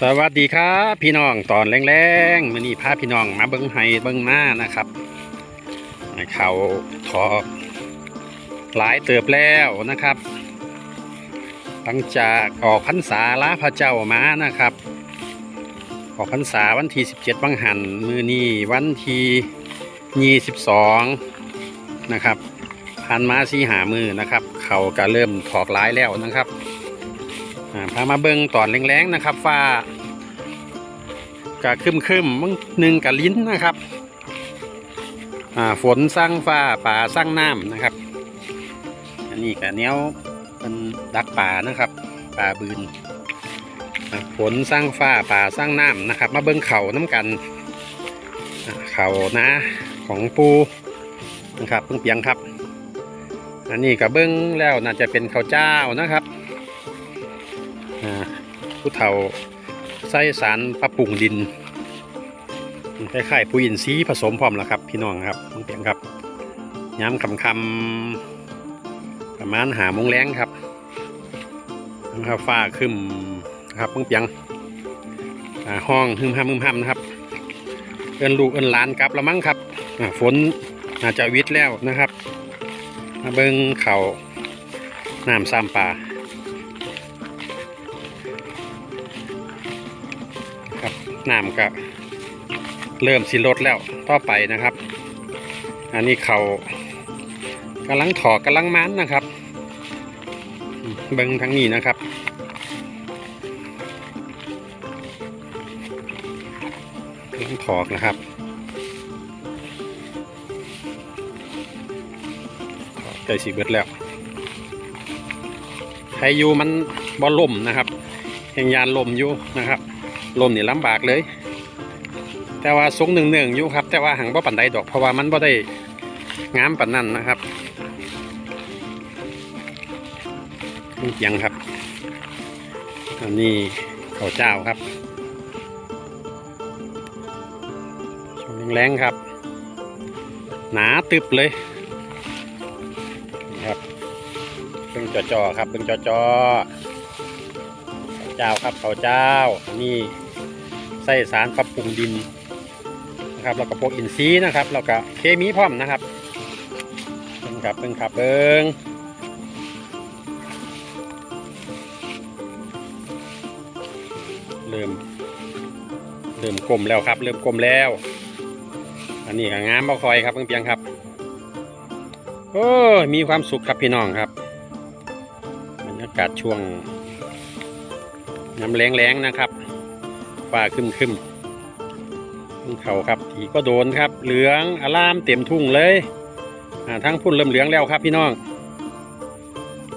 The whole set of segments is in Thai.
สวัสดีครับพี่น้องตอนแรงๆมื่อนี้พาพี่น้องมาเบิ้งไห้เบิ้งหน้านะครับเขาทอหลายเติบแล้วนะครับหลังจากออกพรรษาลาพระเจ้ามานะครับ ออกพรรษาวันที่17บังหันมือนี้วันที่22นะครับผ่านมาสีหามือนะครับ เขาก็เริ่มถอกหลายแล้วนะครับ พามาเบิ่งตอนแรงๆนะครับฟ้ากะคึมคึมมึงหนึ่งกะลิ้นนะครับอ่าฝนสร้างฟ้าป่าสร้างน้ำนะครับ อันนี้กะเนี้ยวเป็นดักป่านะครับ ป่าบืนฝนสร้างฟ้าป่าสร้างน้ำนะครับ มาเบิ่งเขาน้ำกันเขานะของปูนะครับเพิ่งเปียงครับ อันนี้กะเบิ้งแล้วน่าจะเป็นข้าวเจ้านะครับ ผู้เฒ่าใส่สารปรับปรุงดินคล้ายๆปุ๋ยอินทรีย์ผสมพร้อมแล้วครับ พี่น้องครับน้องเปียงครับย้ำคำคำประมาณหามงแรงครับนะครับฟ้าขึ้นครับน้องเปียงห้องหึมห้ำหึมห้ำนะครับ เอินลูกเอินหลานกลับล้วมั้งครับฝนอาจจะวิทแล้วนะครับเบิ้งเขาน้ำซ้ำป่า น้ำก็เริ่มสิลดแล้วต่อไปนะครับ อันนี้เขากำลังถอกกำลังมันนะครับ เบิ้งทั้งนี้นะครับกำลังถอกนะครับใกล้สีเบิดแล้วใครอยู่มันบอลล่มนะครับแห่งยานลมอยู่นะครับ ลมนี่ลำบากเลย แต่ว่าสูงหนึ่งหนึ่งอยู่ครับ แต่ว่าหังบ่ปันใดดอกเพราะว่ามันบ่ได้งามปันนั่นนะครับนี่เพียงครับ อันนี้ข้าวเจ้าครับช่วงแรงๆครับ หนาตึบเลยครับเบิ่งจอๆครับเบิ่งจอๆ เจ้าครับเขาเจ้านนี้ใส่สารปรับปรุงดินนะครับแล้วก็พวกอินทรีย์นะครับแล้วก็เคมีพร้อมนะครับเบิ่งครับเบิ่งครับเบิงเริ่มเริ่มกลมแล้วครับ เริ่มกลมแล้ว อันนี้ก็งามบ่คอยครับเพิ่งเพียงครับโอ้มีความสุขครับพี่น้องครับบรรยากาศช่วง น้ำแรงๆนะครับฟ้าขึ้นขึ้นเขาครับอีกก็โดนครับ เหลืองอลามเต็มทุ่งเลยอ่าทั้งพุ่นเริ่มเหลืองแล้วครับพี่น้อง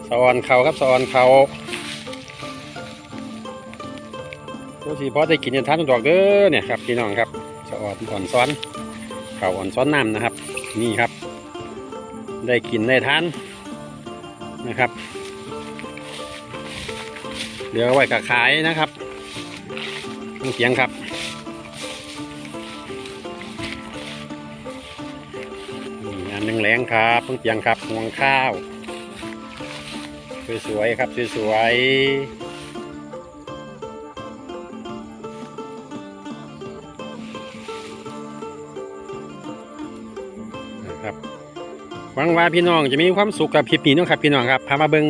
สะออนเขาครับสะออนเขาโอ้สีพอได้กินยันทานดอกเด้อเนี่ยครับพี่น้องครับสะออนอ่อนซ้อน เขาอ่อนซ้อนน้ำนะครับ นี่ครับ ได้กินได้ทานนะครับ เหลือไว้กับขายนะครับต้องเสียงครับนี่อันหนึ่งแรงครับต้องเสียงครับงวงข้าว สวยๆครับสวยๆนะครับหวังว่าพี่น้องจะมีความสุขกับคลิปนี้นะครับพี่น้องครับพามาเบิง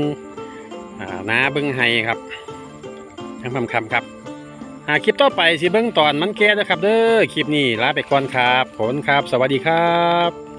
อ่านาเบิงไฮครับ ยังคำคำครับหาคลิปต่อไปสิเบิ้งตอนมันแก่นะครับ เด้อคลิปนี้ลาไปก่อนครับผลครับ สวัสดีครับ